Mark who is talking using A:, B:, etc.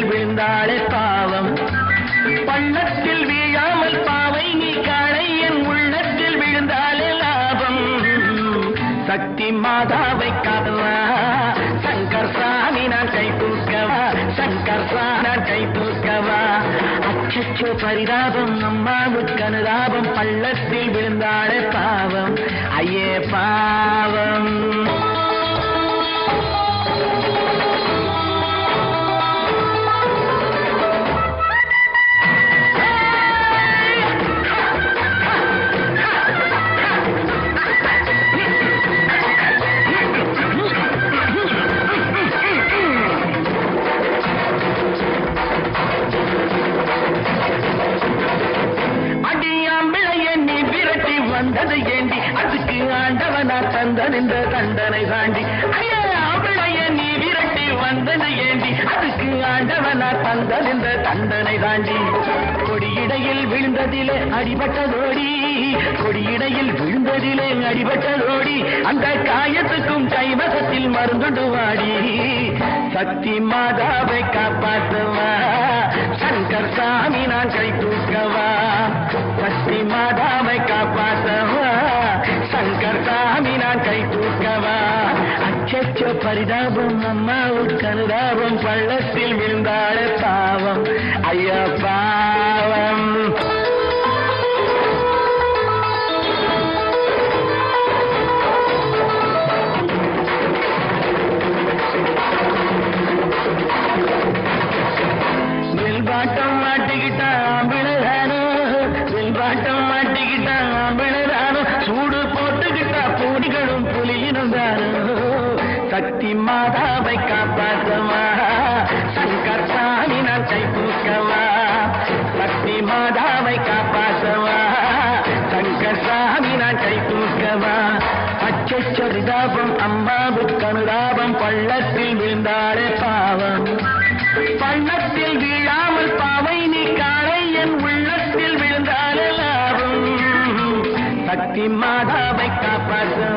A: பள்ளத்தில் விழுந்தாளே பாவம். பள்ளத்தில் வீழாமல் பாவை நீ காணை என் உள்ளத்தில் விழுந்தாலே லாபம். சக்தி மாதாவை காதலா சங்கர் சாமி நான் கை தூக்கவா? சங்கர் நான் கை தூக்கவா? அச்சோ பரிதாபம் அம்மாவுக்கு அனுதாபம் பள்ளத்தில் விழுந்தாளே பாவம். ஐயே பாவம். ஆண்டவனா தந்தனின்ற தண்டனை தாண்டி. ஐயாம்பிளைய நீ விரட்டி வந்தது ஏண்டி. அதுக்கு ஆண்டவனா தந்தனின்ற தண்டனை தாண்டி. கொடியிடையில் விழுந்ததிலே அடிபட்டதோடி. கொடியிடையில் விழுந்ததிலே அடிபட்டதோடி. அந்த காயத்துக்கும் கைவசத்தில் மருந்துண்டு வாடி சக்தி மாதாவை காப்பாற்றுவா சங்கர் சாமி நான் கை தூக்கவா. சக்தி மாதாவை காப்பாற்றவா சங்கர் சாமி நான் கை தூக்கவா? அச்சச்சோ பரிதாபம் அம்மாவுக்கு அனுதாபம் பள்ளத்தில் விழுந்தாளே பாவம். ஐயா பாவம். வெல்பாட்டம் மாட்டிக்கிட்டான் விழுதானோ வெல்பாட்டம் மாட்டிக்கிட்டான். பக்தி மாதாவை காப்பாற்றவா சங்கர் சாமி நான் கை தூக்கவா பக்தி மாதாவை காப்பாற்றவா சங்கர் சாமி நான் கை தூக்கவா அச்சரிதாபம் அம்மாவுக்கு அனுதாபம் பள்ளத்தில் விழுந்தாளே பாவம். பள்ளத்தில் வீழாமல் பாவை நீ காணை என் உள்ளத்தில் விழுந்தாலே லாபம். சக்தி மாதாவை காப்பாற்றுவா